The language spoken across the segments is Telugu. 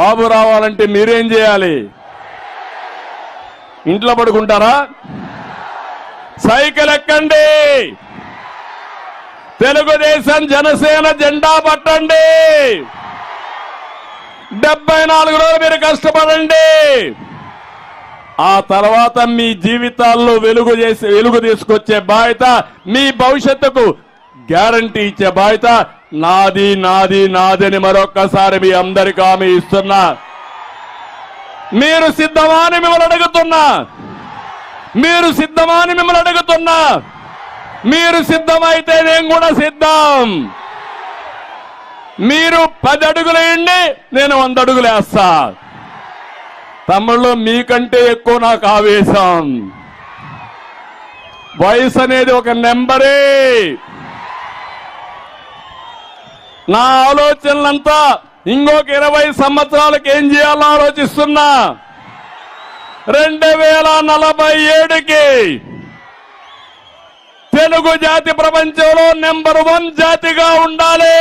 బాబు రావాలంటే మీరేం చేయాలి? ఇంట్లో పడుకుంటారా? సైకిల్ ఎక్కండి! తెలుగుదేశం జనసేన జెండా పట్టండి! డెబ్బై నాలుగు రోజులు మీరు కష్టపడండి! ఆ తర్వాత మీ జీవితాల్లో వెలుగు చేసి వెలుగు తీసుకొచ్చే బాధ్యత మీ భవిష్యత్తుకు గ్యారంటీ ఇచ్చే బాధ్యత నాది నాది నాదని మరొక్కసారి మీ అందరికీ హామీ ఇస్తున్నా. మీరు సిద్ధమాని మిమ్మల్ని అడుగుతున్నా. మీరు సిద్ధమాని మిమ్మల్ని అడుగుతున్నా. మీరు సిద్ధమైతే నేను కూడా సిద్ధం. మీరు పది అడుగులు వేయండి నేను వంద అడుగులు వేస్తా. తమ్ముళ్ళు మీకంటే ఎక్కువ నాకు ఆవేశం. వయసు అనేది ఒక నెంబరే. నా ఆలోచనలంతా ఇంకొక ఇరవై సంవత్సరాలకు ఏం చేయాలో ఆలోచిస్తున్నా. రెండు వేల నలభై ఏడుకి తెలుగు జాతి ప్రపంచంలో నెంబర్ వన్ జాతిగా ఉండాలి.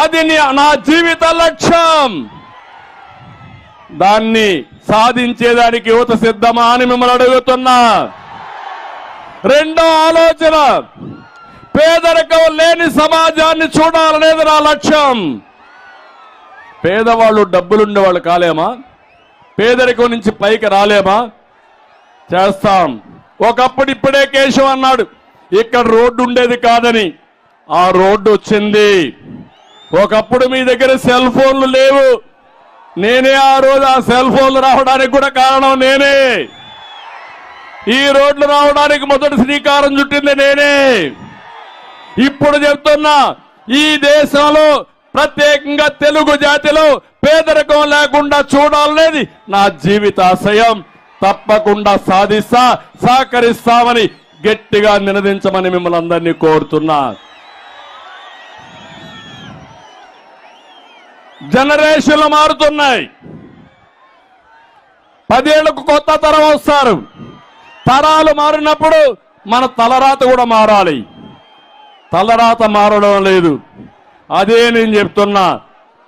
అది నా జీవిత లక్ష్యం. దాన్ని సాధించేదానికి యువత సిద్ధమా అని మిమ్మల్ని అడుగుతున్నా. రెండో ఆలోచన పేదరికం లేని సమాజాన్ని చూడాలనేది నా లక్ష్యం. పేదవాళ్ళు డబ్బులుండే వాళ్ళు కాలేమా? పేదరికం నుంచి పైకి రాలేమా? చేస్తాం. ఒకప్పుడు ఇప్పుడే కేశవ్ అన్నాడు ఇక్కడ రోడ్డు ఉండేది కాదని. ఆ రోడ్డు వచ్చింది ఒకప్పుడు మీ దగ్గర సెల్ ఫోన్లు లేవు. నేనే ఆ రోజు ఆ సెల్ ఫోన్లు రావడానికి కూడా కారణం నేనే. ఈ రోడ్లు రావడానికి మొదటి శ్రీకారం చుట్టింది నేనే. ఇప్పుడు చెప్తున్నా ఈ దేశంలో ప్రత్యేకంగా తెలుగు జాతిలో పేదరికం లేకుండా చూడాలనేది నా జీవితాశయం. తప్పకుండా సాధిస్తా సహకరిస్తామని గట్టిగా నినదించమని మిమ్మల్ని అందరినీ కోరుతున్నా. జనరేషన్లు మారుతున్నాయి. పదేళ్ళకు కొత్త తరం వస్తారు. తరాలు మారినప్పుడు మన తలరాత కూడా మారాలి. తలరాత మారడం లేదు. అదే నేను చెప్తున్నా.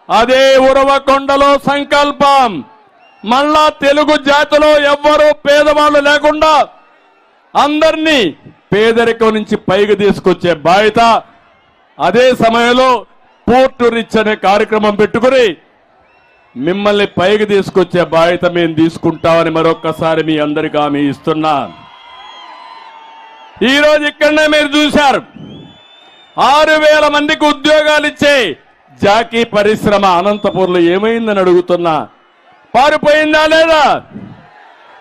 అదే ఉరవకొండలో సంకల్పం. మళ్ళా తెలుగు జాతిలో ఎవ్వరూ పేదవాళ్ళు లేకుండా అందరినీ పేదరికం నుంచి పైకి తీసుకొచ్చే బాధ్యత అదే సమయంలో పోర్టు రిచ్ అనే కార్యక్రమం పెట్టుకుని మిమ్మల్ని పైకి తీసుకొచ్చే బాధ్యత మేము తీసుకుంటామని మరొక్కసారి మీ అందరికీ హామీ ఇస్తున్నా. ఈరోజు ఇక్కడనే మీరు చూశారు. ఆరు వేల మందికి ఉద్యోగాలు ఇచ్చే జాకీ పరిశ్రమ అనంతపూర్లో ఏమైందని అడుగుతున్నా? పారిపోయిందా లేదా?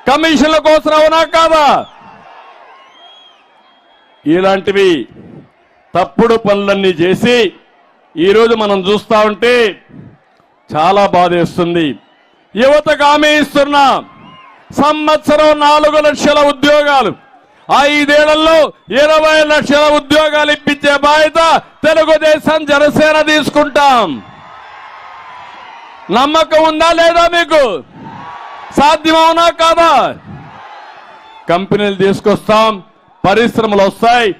కమిషన్ల కోసం అవునా కాదా? ఇలాంటివి తప్పుడు పనులన్నీ చేసి ఈరోజు మనం చూస్తా ఉంటే చాలా బాధేస్తుంది. యువతకు హామీ ఇస్తున్నా. సంవత్సరం నాలుగు లక్షల ఉద్యోగాలు ఐదేళ్ళలో ఇరవై లక్షల ఉద్యోగాలు ఇప్పించే బాధ్యత తెలుగుదేశం జనసేన తీసుకుంటాం. నమ్మకం ఉందా లేదా మీకు? సాధ్యమవునా కాదా? కంపెనీలు తీసుకొస్తాం పరిశ్రమలు వస్తాయి.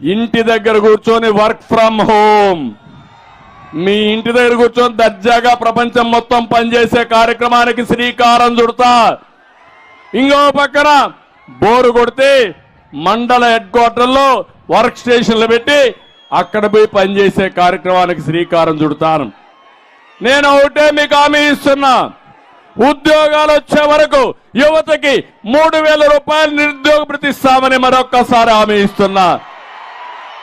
ఇంటి దగ్గర కూర్చొని వర్క్ ఫ్రమ్ హోమ్. మీ ఇంటి దగ్గర కూర్చొని దర్జాగా ప్రపంచం మొత్తం పనిచేసే కార్యక్రమానికి శ్రీకారం చుడతా. ఇంకో పక్కన బోరు కొడితే మండల హెడ్ క్వార్టర్లో వర్క్ స్టేషన్లు పెట్టి అక్కడ పోయి పనిచేసే కార్యక్రమానికి శ్రీకారం చుడతాను. నేను ఒకటే మీకు హామీ ఇస్తున్నా. ఉద్యోగాలు వచ్చే వరకు యువతకి మూడు వేల రూపాయలు నిరుద్యోగ ప్రతిస్తామని మరొక్కసారి హామీ ఇస్తున్నా.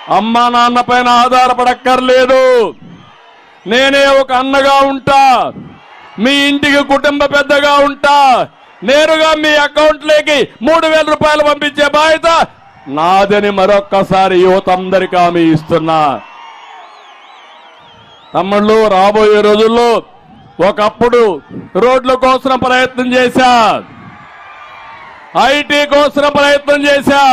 అమ్మా నాన్న పైన ఆధారపడక్కర్లేదు. నేనే ఒక అన్నగా ఉంటా. మీ ఇంటికి కుటుంబ పెద్దగా ఉంటా. నేరుగా మీ అకౌంట్లోకి మూడు వేల రూపాయలు పంపించే బాధ్యత నాదని మరొక్కసారి యువత అందరికీ హామీ ఇస్తున్నా. తమ్ముళ్ళు రాబోయే రోజుల్లో ఒకప్పుడు రోడ్ల కోసం ప్రయత్నం చేశా ఐటీ కోసం ప్రయత్నం చేశా